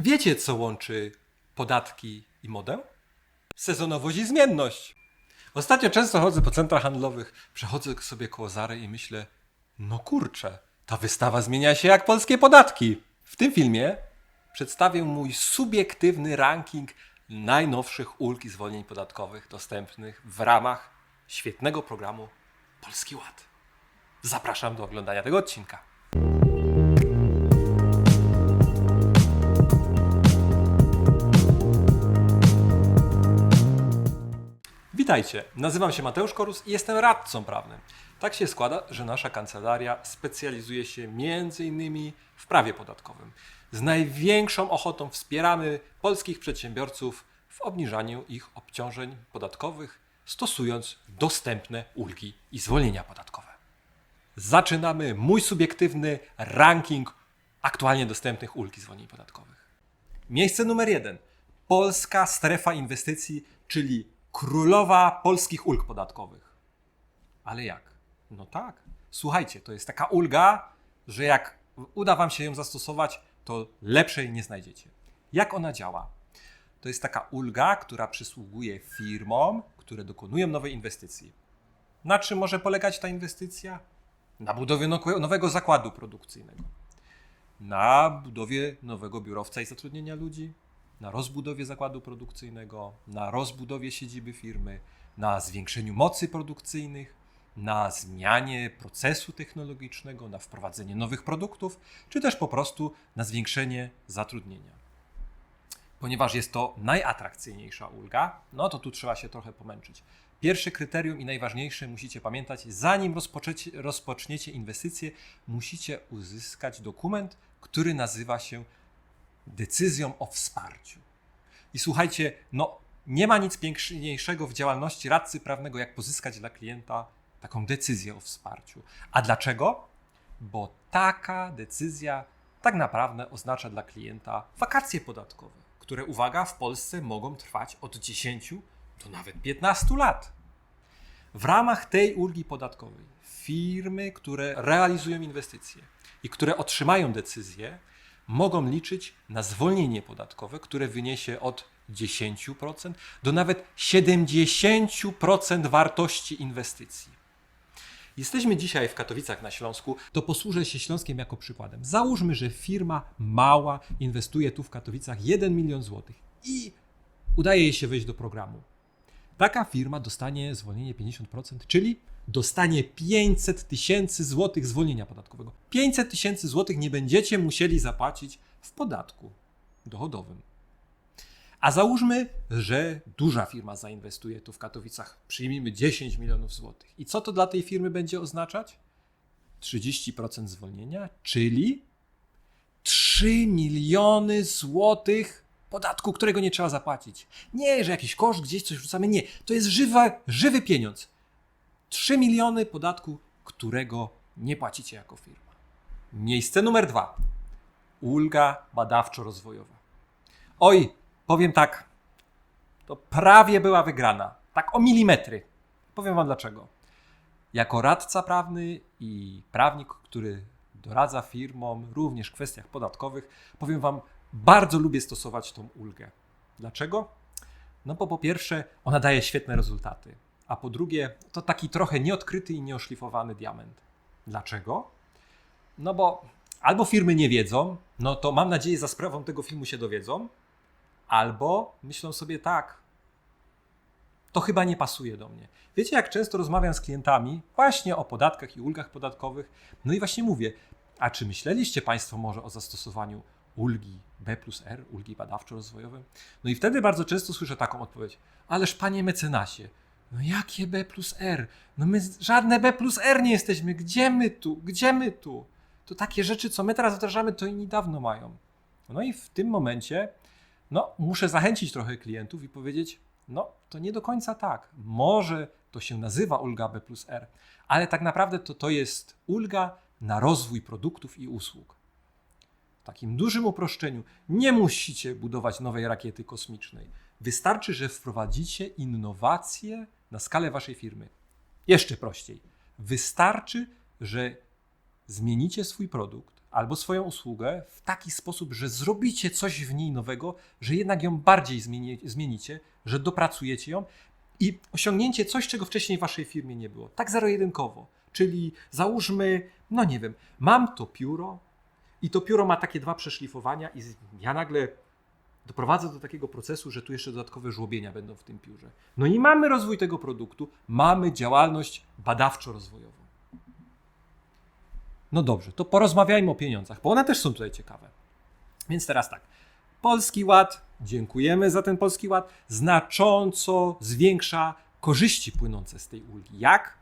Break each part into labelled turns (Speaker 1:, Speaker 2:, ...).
Speaker 1: Wiecie, co łączy podatki i modę? Sezonowość i zmienność. Ostatnio często chodzę po centrach handlowych, przechodzę sobie koło Zary i myślę, no kurczę, ta wystawa zmienia się jak polskie podatki. W tym filmie przedstawię mój subiektywny ranking najnowszych ulg i zwolnień podatkowych dostępnych w ramach świetnego programu Polski Ład. Zapraszam do oglądania tego odcinka. Witajcie, nazywam się Mateusz Korus i jestem radcą prawnym. Tak się składa, że nasza kancelaria specjalizuje się m.in. w prawie podatkowym. Z największą ochotą wspieramy polskich przedsiębiorców w obniżaniu ich obciążeń podatkowych, stosując dostępne ulgi i zwolnienia podatkowe. Zaczynamy mój subiektywny ranking aktualnie dostępnych ulg i zwolnień podatkowych. Miejsce numer jeden. Polska strefa inwestycji, czyli królowa polskich ulg podatkowych. Ale jak? No tak. Słuchajcie, to jest taka ulga, że jak uda Wam się ją zastosować, to lepszej nie znajdziecie. Jak ona działa? To jest taka ulga, która przysługuje firmom, które dokonują nowej inwestycji. Na czym może polegać ta inwestycja? Na budowie nowe- nowego zakładu produkcyjnego na budowie nowego biurowca i zatrudnienia ludzi, na rozbudowie zakładu produkcyjnego, na rozbudowie siedziby firmy, na zwiększeniu mocy produkcyjnych, na zmianie procesu technologicznego, na wprowadzenie nowych produktów, czy też po prostu na zwiększenie zatrudnienia. Ponieważ jest to najatrakcyjniejsza ulga, no to tu trzeba się trochę pomęczyć. Pierwsze kryterium i najważniejsze musicie pamiętać, zanim rozpoczniecie inwestycje, musicie uzyskać dokument, który nazywa się decyzją o wsparciu. I słuchajcie, no nie ma nic piękniejszego w działalności radcy prawnego, jak pozyskać dla klienta taką decyzję o wsparciu. A dlaczego? Bo taka decyzja tak naprawdę oznacza dla klienta wakacje podatkowe, które, uwaga, w Polsce mogą trwać od 10 do nawet 15 lat. W ramach tej ulgi podatkowej firmy, które realizują inwestycje i które otrzymają decyzję, mogą liczyć na zwolnienie podatkowe, które wyniesie od 10% do nawet 70% wartości inwestycji. Jesteśmy dzisiaj w Katowicach na Śląsku, to posłużę się Śląskiem jako przykładem. Załóżmy, że firma mała inwestuje tu w Katowicach 1 milion złotych i udaje jej się wejść do programu. Taka firma dostanie zwolnienie 50%, czyli dostanie 500 tysięcy złotych zwolnienia podatkowego. 500 tysięcy złotych nie będziecie musieli zapłacić w podatku dochodowym. A załóżmy, że duża firma zainwestuje tu w Katowicach. Przyjmijmy 10 milionów złotych. I co to dla tej firmy będzie oznaczać? 30% zwolnienia, czyli 3 miliony złotych podatku, którego nie trzeba zapłacić. Nie, że jakiś koszt gdzieś coś wrzucamy. Nie, to jest żywy, żywy pieniądz. 3 miliony podatku, którego nie płacicie jako firma. Miejsce numer dwa. Ulga badawczo-rozwojowa. Oj, powiem tak, to prawie była wygrana. Tak o milimetry. Powiem Wam dlaczego. Jako radca prawny i prawnik, który doradza firmom również w kwestiach podatkowych, powiem Wam, bardzo lubię stosować tą ulgę. Dlaczego? No bo po pierwsze, ona daje świetne rezultaty, a po drugie, to taki trochę nieodkryty i nieoszlifowany diament. Dlaczego? No bo albo firmy nie wiedzą, no to mam nadzieję, za sprawą tego filmu się dowiedzą, albo myślą sobie tak, to chyba nie pasuje do mnie. Wiecie, jak często rozmawiam z klientami właśnie o podatkach i ulgach podatkowych? No i właśnie mówię, a czy myśleliście Państwo może o zastosowaniu ulgi B plus R, ulgi badawczo-rozwojowe? No i wtedy bardzo często słyszę taką odpowiedź, ależ panie mecenasie, no jakie B plus R? No my żadne B plus R nie jesteśmy, gdzie my tu, gdzie my tu? To takie rzeczy, co my teraz wdrażamy, to inni dawno mają. No i w tym momencie, no muszę zachęcić trochę klientów i powiedzieć, no to nie do końca tak. Może to się nazywa ulga B plus R, ale tak naprawdę to, to jest ulga na rozwój produktów i usług. W takim dużym uproszczeniu nie musicie budować nowej rakiety kosmicznej. Wystarczy, że wprowadzicie innowacje na skalę waszej firmy. Jeszcze prościej. Wystarczy, że zmienicie swój produkt, albo swoją usługę w taki sposób, że zrobicie coś w niej nowego, że jednak ją bardziej zmieni, zmienicie, że dopracujecie ją i osiągnięcie coś, czego wcześniej w waszej firmie nie było. Tak zero-jedynkowo. Czyli załóżmy, no nie wiem, mam to pióro i to pióro ma takie dwa przeszlifowania i ja nagle doprowadzę do takiego procesu, że tu jeszcze dodatkowe żłobienia będą w tym piórze. No i mamy rozwój tego produktu, mamy działalność badawczo-rozwojową. No dobrze, to porozmawiajmy o pieniądzach, bo one też są tutaj ciekawe. Więc teraz tak. Polski Ład, dziękujemy za ten Polski Ład, znacząco zwiększa korzyści płynące z tej ulgi. Jak?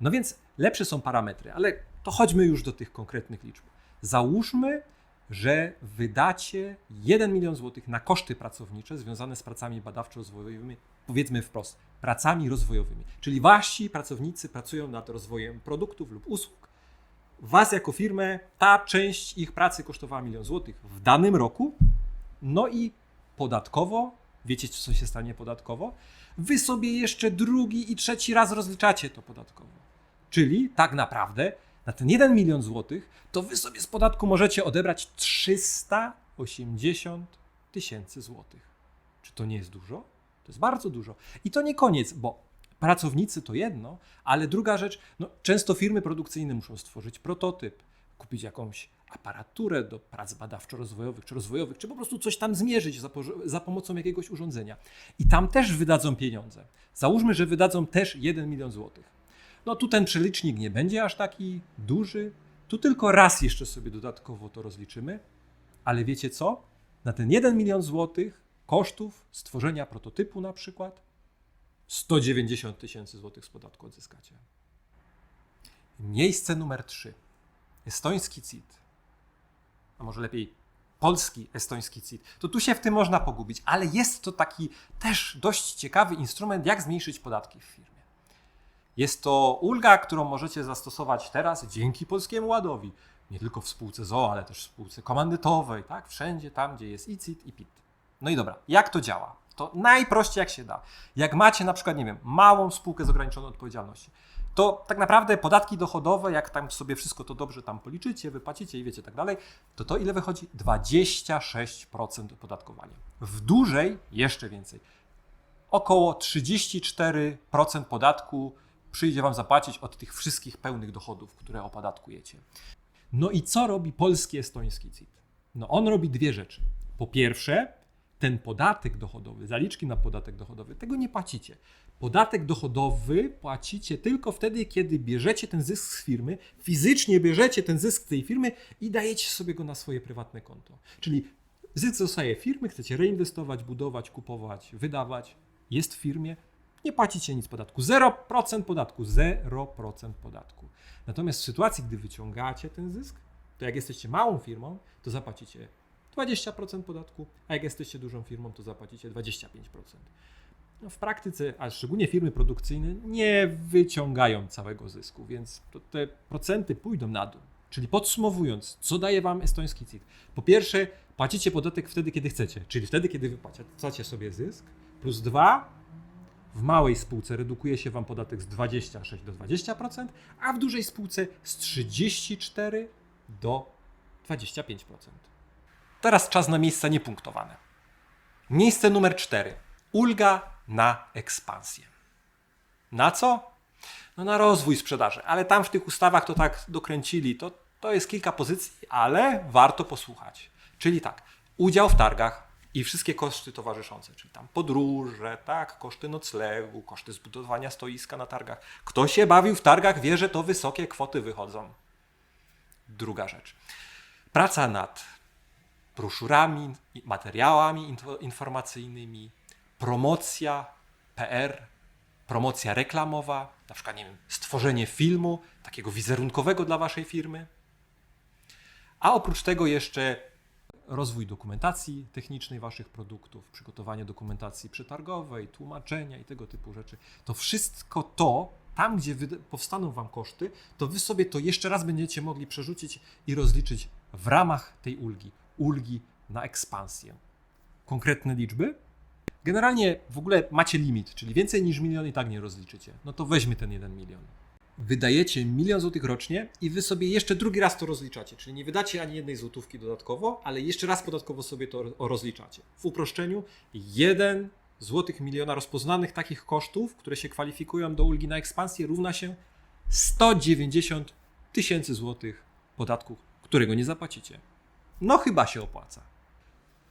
Speaker 1: No więc lepsze są parametry, ale to chodźmy już do tych konkretnych liczb. Załóżmy, że wydacie 1 milion złotych na koszty pracownicze związane z pracami badawczo-rozwojowymi, powiedzmy wprost, pracami rozwojowymi. Czyli wasi pracownicy pracują nad rozwojem produktów lub usług. Was jako firmę ta część ich pracy kosztowała milion złotych w danym roku. No i podatkowo, wiecie co się stanie podatkowo? Wy sobie jeszcze drugi i trzeci raz rozliczacie to podatkowo. Czyli tak naprawdę na ten 1 milion złotych to wy sobie z podatku możecie odebrać 380 tysięcy złotych. Czy to nie jest dużo? To jest bardzo dużo. I to nie koniec, bo pracownicy to jedno, ale druga rzecz, no, często firmy produkcyjne muszą stworzyć prototyp, kupić jakąś aparaturę do prac badawczo-rozwojowych czy rozwojowych, czy po prostu coś tam zmierzyć za, za pomocą jakiegoś urządzenia. I tam też wydadzą pieniądze. Załóżmy, że wydadzą też 1 milion złotych. No tu ten przelicznik nie będzie aż taki duży. Tu tylko raz jeszcze sobie dodatkowo to rozliczymy. Ale wiecie co? Na ten 1 milion złotych kosztów stworzenia prototypu na przykład 190 tysięcy złotych z podatku odzyskacie. Miejsce numer 3. Estoński CIT. A może lepiej polski estoński CIT. To tu się w tym można pogubić, ale jest to taki też dość ciekawy instrument, jak zmniejszyć podatki w firmie. Jest to ulga, którą możecie zastosować teraz dzięki Polskiemu Ładowi. Nie tylko w spółce ZOO, ale też w spółce komandytowej, tak? Wszędzie tam, gdzie jest i CIT, i PIT. No i dobra, jak to działa? To najprościej jak się da. Jak macie na przykład, nie wiem, małą spółkę z ograniczoną odpowiedzialnością, to tak naprawdę podatki dochodowe, jak tam sobie wszystko to dobrze tam policzycie, wypłacicie i wiecie tak dalej, to to ile wychodzi? 26% opodatkowania. W dużej jeszcze więcej. Około 34% podatku przyjdzie Wam zapłacić od tych wszystkich pełnych dochodów, które opodatkujecie. No i co robi polski estoński CIT? No on robi dwie rzeczy. Po pierwsze, ten podatek dochodowy, zaliczki na podatek dochodowy, tego nie płacicie. Podatek dochodowy płacicie tylko wtedy, kiedy bierzecie ten zysk z firmy, fizycznie bierzecie ten zysk z tej firmy i dajecie sobie go na swoje prywatne konto. Czyli zysk zostaje firmy, chcecie reinwestować, budować, kupować, wydawać, jest w firmie, nie płacicie nic podatku. 0% podatku, 0% podatku. Natomiast w sytuacji, gdy wyciągacie ten zysk, to jak jesteście małą firmą, to zapłacicie 20% podatku, a jak jesteście dużą firmą, to zapłacicie 25%. No w praktyce, a szczególnie firmy produkcyjne, nie wyciągają całego zysku, więc te procenty pójdą na dół. Czyli podsumowując, co daje Wam estoński CIT? Po pierwsze, płacicie podatek wtedy, kiedy chcecie, czyli wtedy, kiedy wypłacacie sobie zysk, plus dwa, w małej spółce redukuje się Wam podatek z 26 do 20%, a w dużej spółce z 34 do 25%. Teraz czas na miejsca niepunktowane. Miejsce numer 4. Ulga na ekspansję. Na co? No na rozwój sprzedaży, ale tam w tych ustawach to tak dokręcili. To, to jest kilka pozycji, ale warto posłuchać. Czyli tak, udział w targach i wszystkie koszty towarzyszące, czyli tam podróże, tak, koszty noclegu, koszty zbudowania stoiska na targach. Kto się bawił w targach, wie, że to wysokie kwoty wychodzą. Druga rzecz. Praca nad broszurami, materiałami info- informacyjnymi, promocja, PR, promocja reklamowa, na przykład, nie wiem, stworzenie filmu takiego wizerunkowego dla waszej firmy. A oprócz tego jeszcze rozwój dokumentacji technicznej waszych produktów, przygotowanie dokumentacji przetargowej, tłumaczenia i tego typu rzeczy. To wszystko to, tam gdzie powstaną wam koszty, to wy sobie to jeszcze raz będziecie mogli przerzucić i rozliczyć w ramach tej ulgi, ulgi na ekspansję. Konkretne liczby? Generalnie w ogóle macie limit, czyli więcej niż milion i tak nie rozliczycie. No to weźmy ten 1 milion. Wydajecie milion złotych rocznie i wy sobie jeszcze drugi raz to rozliczacie. Czyli nie wydacie ani jednej złotówki dodatkowo, ale jeszcze raz podatkowo sobie to ro- rozliczacie. W uproszczeniu, jeden złotych miliona rozpoznanych takich kosztów, które się kwalifikują do ulgi na ekspansję, równa się 190 tysięcy złotych podatku, którego nie zapłacicie. No chyba się opłaca.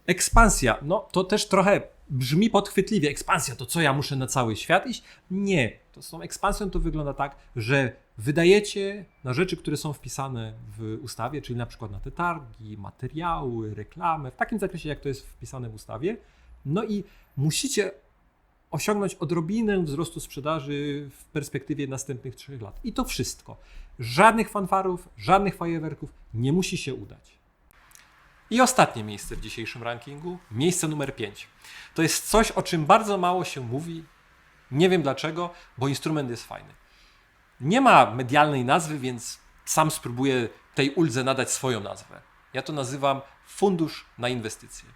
Speaker 1: Ekspansja, no to też trochę brzmi podchwytliwie. Ekspansja to co, ja muszę na cały świat iść? Nie. To z tą ekspansją to wygląda tak, że wydajecie na rzeczy, które są wpisane w ustawie, czyli na przykład na te targi, materiały, reklamę, w takim zakresie, jak to jest wpisane w ustawie. No i musicie osiągnąć odrobinę wzrostu sprzedaży w perspektywie następnych trzech lat. I to wszystko. Żadnych fanfarów, żadnych fajerwerków nie musi się udać. I ostatnie miejsce w dzisiejszym rankingu, miejsce numer 5. To jest coś, o czym bardzo mało się mówi. Nie wiem dlaczego, bo instrument jest fajny. Nie ma medialnej nazwy, więc sam spróbuję tej uldze nadać swoją nazwę. Ja to nazywam fundusz na inwestycje.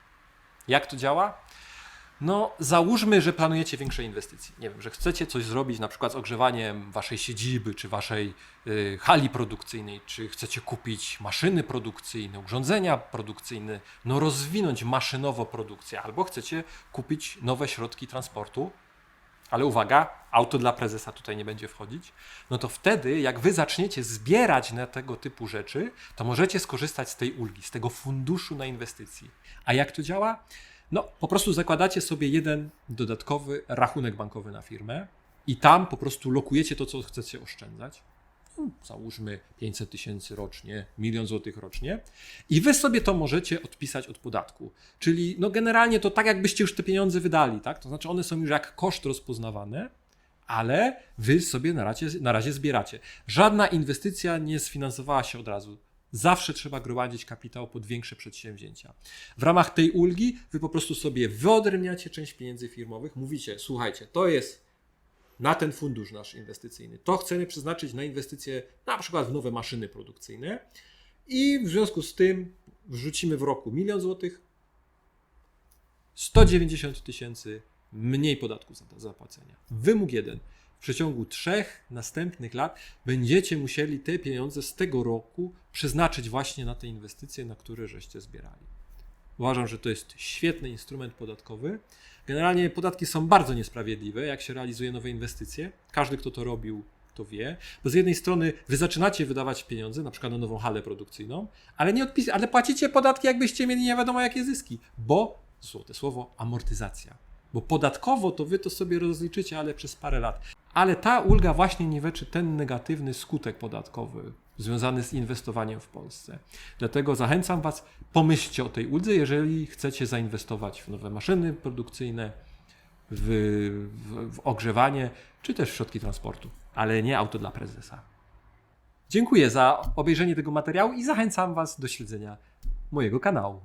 Speaker 1: Jak to działa? No, załóżmy, że planujecie większe inwestycje. Nie wiem, że chcecie coś zrobić na przykład z ogrzewaniem waszej siedziby, czy waszej y, hali produkcyjnej, czy chcecie kupić maszyny produkcyjne, urządzenia produkcyjne, no rozwinąć maszynowo produkcję, albo chcecie kupić nowe środki transportu, ale uwaga, auto dla prezesa tutaj nie będzie wchodzić, no to wtedy, jak wy zaczniecie zbierać na tego typu rzeczy, to możecie skorzystać z tej ulgi, z tego funduszu na inwestycji. A jak to działa? No, po prostu zakładacie sobie jeden dodatkowy rachunek bankowy na firmę i tam po prostu lokujecie to, co chcecie oszczędzać. No, Załóżmy 500 tysięcy rocznie, milion złotych rocznie, i wy sobie to możecie odpisać od podatku. Czyli no generalnie to tak, jakbyście już te pieniądze wydali, tak? To znaczy one są już jak koszt rozpoznawane, ale wy sobie na razie, na razie zbieracie. Żadna inwestycja nie sfinansowała się od razu. Zawsze trzeba gromadzić kapitał pod większe przedsięwzięcia. W ramach tej ulgi wy po prostu sobie wyodrębniacie część pieniędzy firmowych, mówicie, słuchajcie, to jest na ten fundusz nasz inwestycyjny. To chcemy przeznaczyć na inwestycje na przykład w nowe maszyny produkcyjne i w związku z tym wrzucimy w roku milion złotych, 190 tysięcy mniej podatku za zapłacenia. Wymóg jeden. Przeciągu trzech następnych lat będziecie musieli te pieniądze z tego roku przeznaczyć właśnie na te inwestycje, na które żeście zbierali. Uważam, że to jest świetny instrument podatkowy. Generalnie podatki są bardzo niesprawiedliwe, jak się realizuje nowe inwestycje. Każdy, kto to robił, to wie. Bo z jednej strony wy zaczynacie wydawać pieniądze, na przykład na nową halę produkcyjną, ale nie odpis- ale płacicie podatki, jakbyście mieli nie wiadomo jakie zyski, bo złote słowo amortyzacja. Bo podatkowo to wy to sobie rozliczycie, ale przez parę lat. Ale ta ulga właśnie niweczy ten negatywny skutek podatkowy związany z inwestowaniem w Polsce. Dlatego zachęcam Was, pomyślcie o tej uldze, jeżeli chcecie zainwestować w nowe maszyny produkcyjne, w, w, w ogrzewanie, czy też w środki transportu, ale nie auto dla prezesa. Dziękuję za obejrzenie tego materiału i zachęcam Was do śledzenia mojego kanału.